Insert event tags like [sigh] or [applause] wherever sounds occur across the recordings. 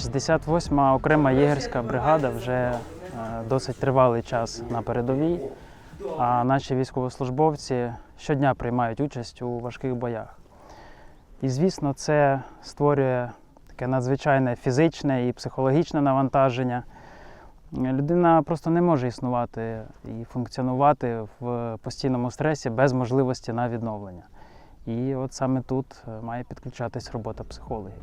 68-ма окрема єгерська бригада вже е, досить тривалий час на передовій, а наші військовослужбовці щодня приймають участь у важких боях. І, звісно, це створює таке надзвичайне фізичне і психологічне навантаження. Людина просто не може існувати і функціонувати в постійному стресі без можливості на відновлення. І от саме тут е, має підключатись робота психологів.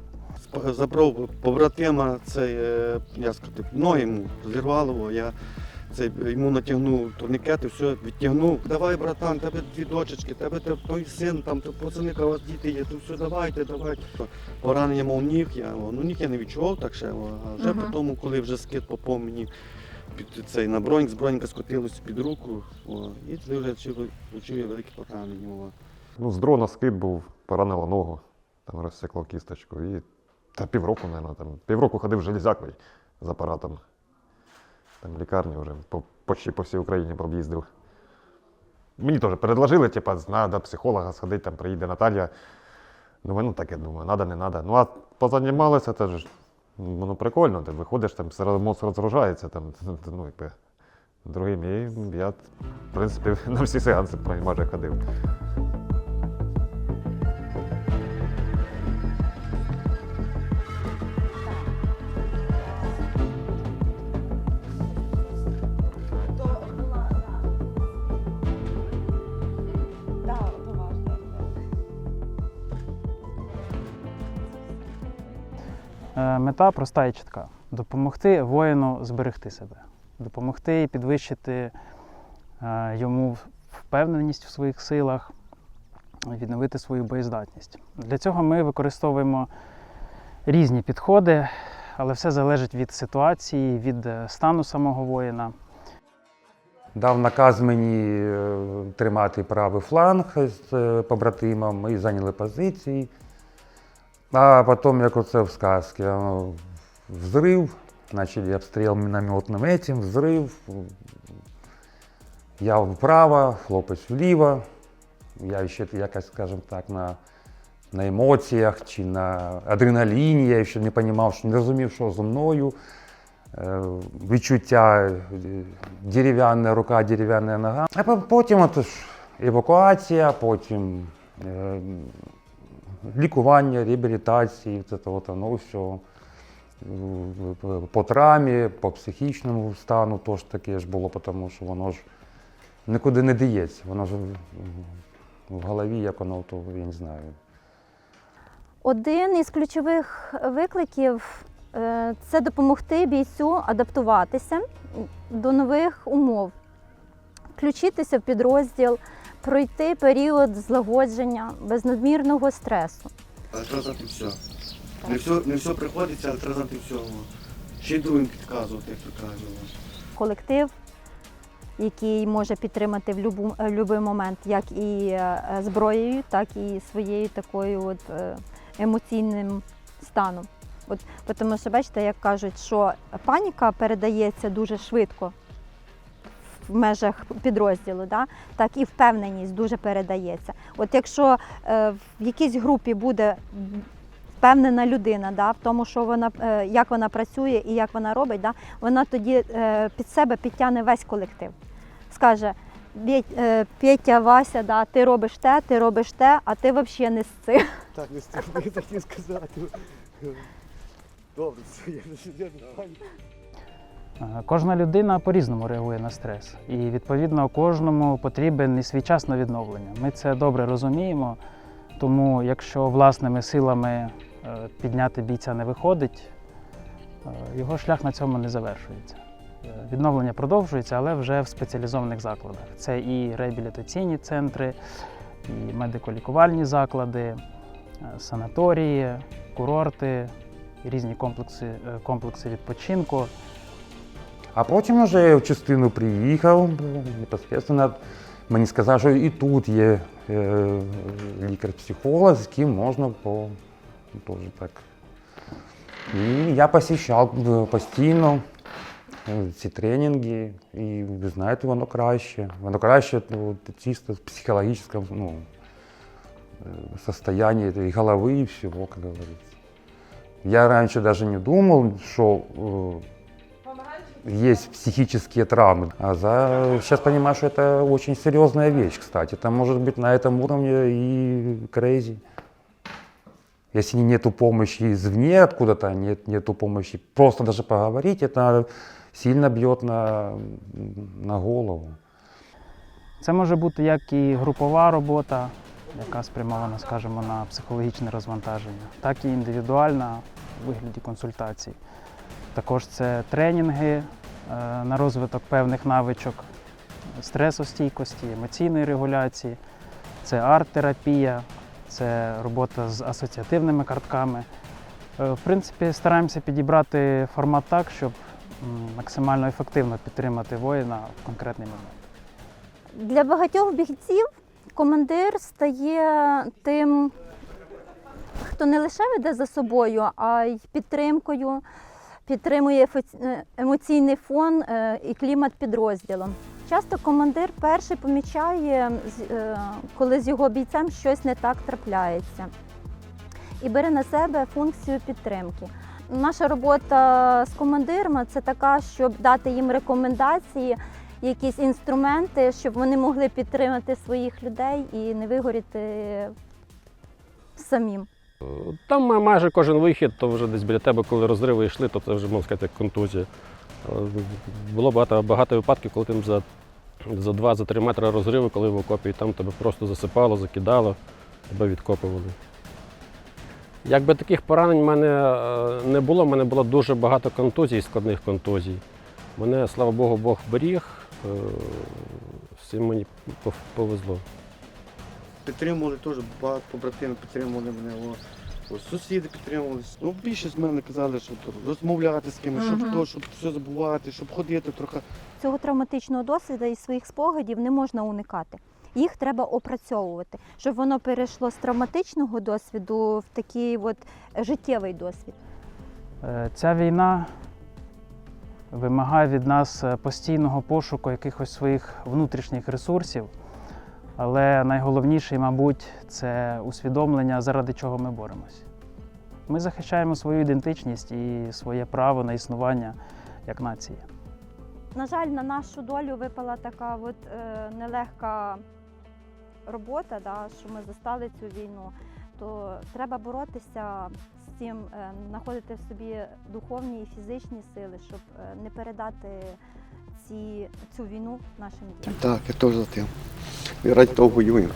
Забрав побратима, цей, е, я сказати, ноги йому зірвало, я цей, йому натягнув турнікети, все відтягнув. Давай, братан, тебе дві дочечки, тебе той син, там то пацани, у вас діти є, то все, давайте, давайте. Поранення мов ніг, я, ну ніг я не відчував так ще, а вже Мгм. по тому, коли вже скид попав мені під цей на бронь, з бронька скотилась під руку, о, і вже отримав я велике поранення. О. Ну, з дрона скид був, поранило ногу, там розсікло кісточку. І та півроку, мабуть, там, півроку ходив железякою з апаратом. Там лікарні вже по, почти по всій Україні пооб'їздив. Мені теж предложили, типа, треба психолога сходити, там приїде Наталія. Ну, ну таке думаю, надо, не треба. Ну, а позанімалися, це ж ну, прикольно, ти виходиш, там все мозк розгружається, там, [laughs] ну, якби, другим. І я, в принципі, [laughs] на всі сеанси майже ходив. Мета проста і чітка: допомогти воїну зберегти себе, допомогти підвищити е, йому впевненість в своїх силах, відновити свою боєздатність. Для цього ми використовуємо різні підходи, але все залежить від ситуації, від е, стану самого воїна. Дав наказ мені е, тримати правий фланг з е, побратимом, ми зайняли позиції. А потім, як оце в сказці, взрив, почали обстріл мінометним этим, взрив. Я вправо, хлопець вліво. Я ще якось, скажімо так, на, на емоціях чи на адреналіні. Я ще не розумів, що не розумів, що зі мною. Е, Відчуття е, дерев'яна рука, дерев'яна нога. А потім от евакуація, потім е, лікування, реабілітація, це воно все. Е, По травмі, по психічному стану теж таке ж було, тому що воно ж нікуди не діється. Воно ж в- в голові, як воно, то я не знаю. Один із ключових викликів е, це допомогти бійцю адаптуватися до нових умов, включитися в підрозділ, пройти період злагодження без надмірного стресу. Але треба знати все. Не все, не все приходиться, але треба знати все. Ще й другим підказувати, як то кажуть. Колектив, який може підтримати в будь-який момент, як і е, зброєю, так і своєю такою от, е, емоційним станом. От, тому що бачите, як кажуть, що паніка передається дуже швидко в межах підрозділу, да? так і впевненість дуже передається. От якщо е, в якійсь групі буде впевнена людина да, в тому, що вона, е, як вона працює і як вона робить, да, вона тоді е, під себе підтягне весь колектив. Скаже, «Вєть- е, Петя, Вася, да, ти робиш те, ти робиш те, а ти взагалі не з цим. Так, не стільки хотів сказати. Добре, це я не Кожна людина по-різному реагує на стрес, і відповідно кожному потрібен і свій час на відновлення. Ми це добре розуміємо, тому якщо власними силами е, підняти бійця не виходить, е, його шлях на цьому не завершується. Е, Відновлення продовжується, але вже в спеціалізованих закладах. Це і реабілітаційні центри, і медико-лікувальні заклади, е, санаторії, курорти, різні комплекси, е, комплекси відпочинку. А потім вже в частину приїхав, непосередньо мені сказали, що і тут є е, лікар-психолог, з ким можна по теж так. І я посещав е, постійно е, ці тренінги, і ви знаєте, воно краще. Воно краще ну, чисто в психологічному ну, состоянии і голови, і всього, як говориться. Я раньше даже не думал, что э, есть психические травмы. А за... сейчас понимаю, что это очень серьезная вещь, кстати. Это может быть на этом уровне и крейзи. Если нету помощи извне откуда-то, нет, нету помощи, просто даже поговорить, это сильно бьет на, на голову. Це може бути як і групова робота, яка спрямована, скажімо, на психологічне розвантаження, так і індивідуальна у вигляді консультацій. Також це тренінги е, на розвиток певних навичок стресостійкості, емоційної регуляції, це арт-терапія, це робота з асоціативними картками. Е, В принципі, стараємося підібрати формат так, щоб максимально ефективно підтримати воїна в конкретний момент. Для багатьох бійців командир стає тим, хто не лише веде за собою, а й підтримкою, підтримує е, емоційний фон е, і клімат підрозділу. Часто командир перший помічає, е, коли з його бійцем щось не так трапляється, і бере на себе функцію підтримки. Наша робота з командирами це така, щоб дати їм рекомендації, якісь інструменти, щоб вони могли підтримати своїх людей і не вигоріти самим. Там майже кожен вихід, то вже десь біля тебе, коли розриви йшли, то це вже можна сказати як контузія. Було багато, багато випадків, коли там за, за 2-3 метри розриви, коли в окопі, і там тебе просто засипало, закидало, тебе відкопували. Якби таких поранень в мене е, не було, в мене було дуже багато контузій, складних контузій. Мене, слава Богу, Бог беріг. е, Всім мені повезло. Підтримували теж багато побратимів підтримували мене. О, о, сусіди підтримували. Ну, більшість мене казали, що то, розмовляти з кимось, щоб, то, щоб все забувати, щоб ходити трохи. Цього травматичного досвіду і своїх спогадів не можна уникати. Їх треба опрацьовувати, щоб воно перейшло з травматичного досвіду в такий от життєвий досвід. Е, Ця війна вимагає від нас е, постійного пошуку якихось своїх внутрішніх ресурсів. Але найголовніше, мабуть, це усвідомлення, заради чого ми боремось. Ми захищаємо свою ідентичність і своє право на існування як нація. На жаль, на нашу долю випала така от, е, нелегка робота, да, що ми застали цю війну. То треба боротися з цим, е, знаходити в собі духовні і фізичні сили, щоб е, не передати ці, цю війну нашим дітям. Так, я теж за тим. Раді того воюємо.